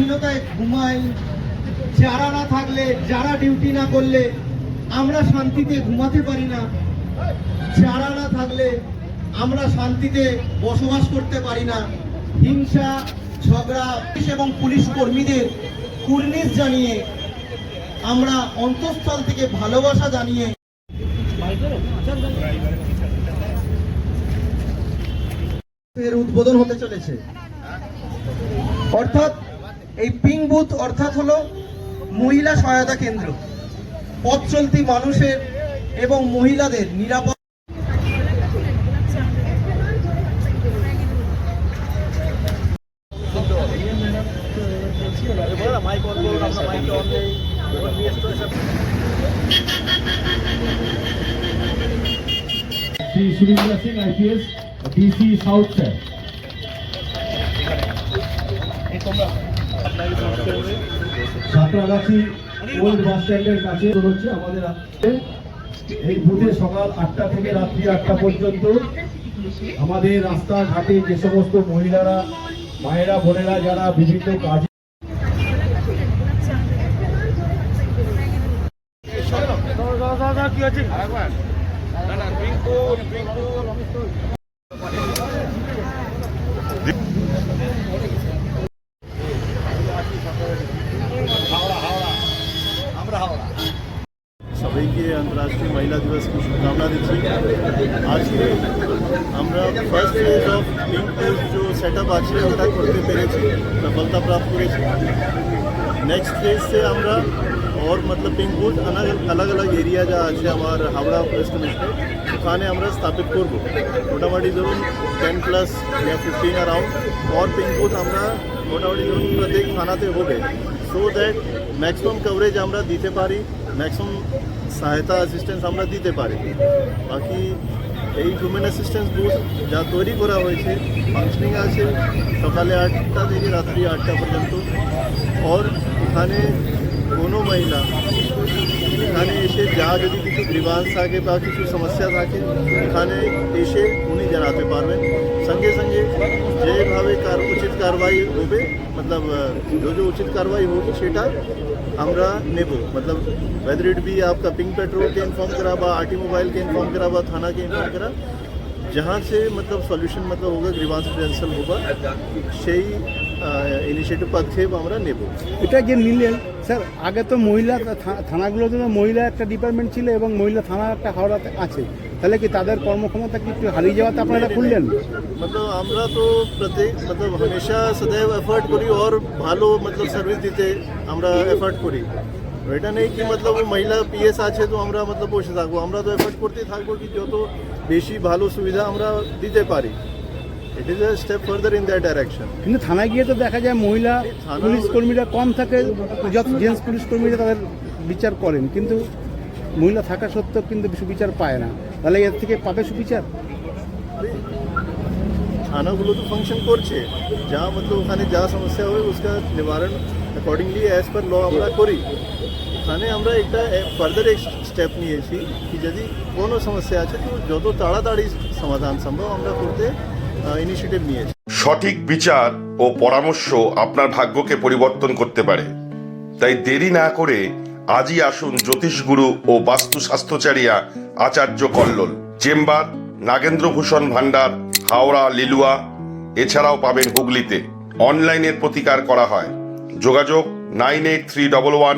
হীনতায় ঘুমাই যারা না থাকলে, যারা ডিউটি না করলে, আমরা শান্তিতে ঘুমাতে পারি না। যারা না থাকলে, আমরা শান্তিতে বসবাস করতে পারি না। হিংসা, ঝগড়া এবং পুলিশ কর্মীদের কুর্নিশ জানিয়ে, আমরা অন্তঃস্থল থেকে ভালোবাসা জানিয়ে এর উদ্বোধন হতে চলেছে। অর্থাৎ এই পিং বুথ অর্থাৎ হলো মহিলা সহায়তা কেন্দ্র। পথ চলতি মানুষের এবং মহিলাদের নিরাপদ Shri Surendra Singh IPS DC south sir Santragachi old bus স্ট্যান্ডের কাছে হচ্ছে আমাদের এই বুথে সকাল আটটা থেকে রাত্রি আটটা পর্যন্ত আমাদের রাস্তাঘাটে যে সমস্ত মহিলারা, মায়েরা, বোনেরা যারা বিভিন্ন কাজে সবাইকে আন্তর্রাষ্ট্রীয় মহিলা দিবস কি শুভকামনা দিচ্ছি আজকে আমরা first phase of pink page जो সেটআপ আছে ওটা করতে পেরেছি সফলতা প্রাপ্ত করেছি নেক্সট ফেজ से আমরা और मतलब পিঙ্ক বুথ अलग अलग এরিয়া যা আছে আমার হাওড়া ওয়েস্ট লিস্টে ওখানে আমরা স্থাপিত করব মোটামুটি ধরুন টেন প্লাস या ফিফটিন অ্যারাউন্ড और পিঙ্ক বুথ আমরা মোটামুটি ধরুন প্রত্যেক থানাতে হবে সো দ্যাট ম্যাক্সিমাম কভারেজ আমরা দিতে পারি ম্যাক্সিমাম সহায়তা অ্যাসিস্ট্যান্স আমরা দিতে পারি। বাকি এই হিউম্যান অ্যাসিস্ট্যান্স বুথ যা তৈরি করা হয়েছে ফাংশনিং আছে, সকালে আটটা থেকে রাত্রি আটটা পর্যন্ত। ওর এখানে কোনো মহিলা এখানে এসে যা যদি কিছু গ্রিভান্স থাকে বা কিছু সমস্যা থাকে এখানে এসে উনি জানাতে পারবেন সঙ্গে সঙ্গে যেভাবে কার উচিত কারবাই হবে মতলব जो जो उचित कार्रवाई होगी সেটা আমরা নেব मतलब वेदर इट बी आपका पिंक पेट्रोल के इन्फॉर्म करा बा आर मोबाइल के इन्फॉर्म करा बा थाना के इन्फॉर्म करा जहाँ से मतलब सॉल्यूशन मतलब होगा ग्रीवांस ক্যান্সেল होगा সেই ইনিশিয়েটিভ পদক্ষেপ আমরা নেব এটা যে নিলেন স্যার, আগে তো মহিলা থানাগুলোতে জন্য মহিলা একটা ডিপার্টমেন্ট ছিল এবং মহিলা থানা একটা হাওড়াতে আছে। তাহলে কি তাদের কর্মক্ষমতা কি একটু হারিয়ে যাওয়াতে আপনারা খুললেন? মতলব আমরা তো প্রত্যেক মতলব হমেশা সদৈব এফার্ট করি আর ভালো মতলব সার্ভিস দিতে আমরা এফার্ট করি। এটা নেই কি মতলব মহিলা পিএস আছে তো আমরা মতলব বসে থাকব। আমরা তো এফার্ট করতেই থাকব কি, যত বেশি ভালো সুবিধা আমরা দিতে পারি। It is a step further in that direction কিন্তু থানায় গিয়ে তো দেখা যায় মহিলা পুলিশ কর্মীরা কম থাকে যত জেন্টস পুলিশ কর্মীরা তাদের বিচার করেন। কিন্তু মহিলা থাকা সত্ত্বেও কিন্তু সুবিচার পায় না। তাহলে এর থেকে পাবে সুবিচার? থানাগুলো তো ফাংশন করছে। যা মতলব ওখানে যা সমস্যা হবে উসকা নিবারণ অ্যাকর্ডিংলি অ্যাজ পার ল আমরা করি। ওখানে আমরা একটা ফার্দার এক স্টেপ নিয়েছি। কি যদি কোনো সমস্যা আছে তো যত তাড়াতাড়ি সমাধান সম্ভব আমরা করতে ইনিশিয়েটিভ নিয়েছি। সঠিক বিচার ও পরামর্শ আপনার ভাগ্যকে পরিবর্তন করতে পারে। তাই দেরি না করে আজই আসুন জ্যোতিষগুরু ও বাস্তু স্বাস্থ্যচারিয়া আচার্য কল্লোল চেম্বার নাগেন্দ্রভূষণ ভান্ডার হাওড়া লিলুয়া এছাড়াও পাবেন হুগলিতে। অনলাইনের প্রতিকার করা হয়। যোগাযোগ nine eight three double one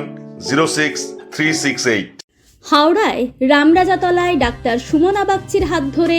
zero six three six eight. হাওড়ায় রামরাজাতলায় ডাক্তার সুমনা বাগচির হাত ধরে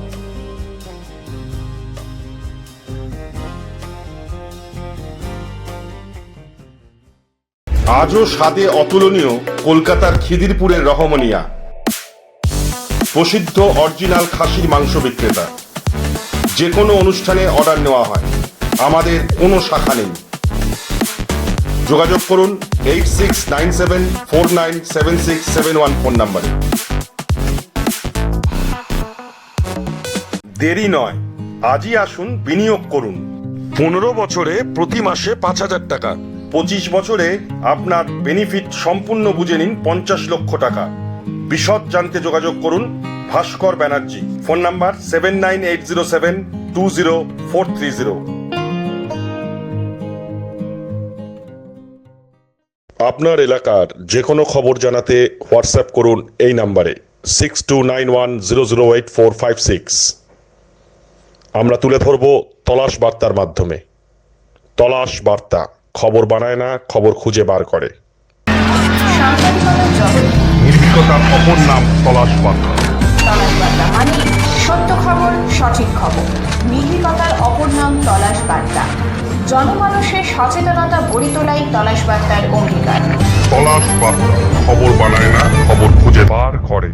আজও স্বাদে অতুলনীয় কলকাতার খিদিরপুরের রহমনিয়া। প্রসিদ্ধ অরিজিনাল খাসির মাংস বিক্রেতা। যে কোনো অনুষ্ঠানে অর্ডার নেওয়া হয়। আমাদের কোনো শাখা নেই। যোগাযোগ করুন eight six nine seven four nine seven six seven one phone নাম্বারে। দেরি নয়। আজই আসুন বিনিয়োগ করুন। পনেরো বছরে প্রতি মাসে পাঁচ হাজার টাকা। পঁচিশ বছরে আপনার বেনিফিট সম্পূর্ণ বুঝে নিন পঞ্চাশ লক্ষ টাকা। বিশদ জানতে যোগাযোগ করুন Bhaskar Banerjee. Phone number seven nine eight zero seven two zero four three zero. আপনার এলাকার যে কোনো খবর জানাতে হোয়াটসঅ্যাপ করুন এই নাম্বারে six two nine one zero zero eight four five six. আমরা তুলে ধরব তলাশ বার্তার মাধ্যমে। তলাশ বার্তা। খবর বানায় না খবর খুঁজে বার করে। নির্ভীকতার অপর নাম তলাশ বার্তা মানে সত্য খবর সঠিক খবর। নির্ভীকতার অপর নাম তলাশ বার্তা। জনমানুষের সচেতনতা গড়ে তোলাই তলাশ বার্তার অঙ্গীকার। তলাশ বার্তা খবর বানায় না খবর খুঁজে বার করে।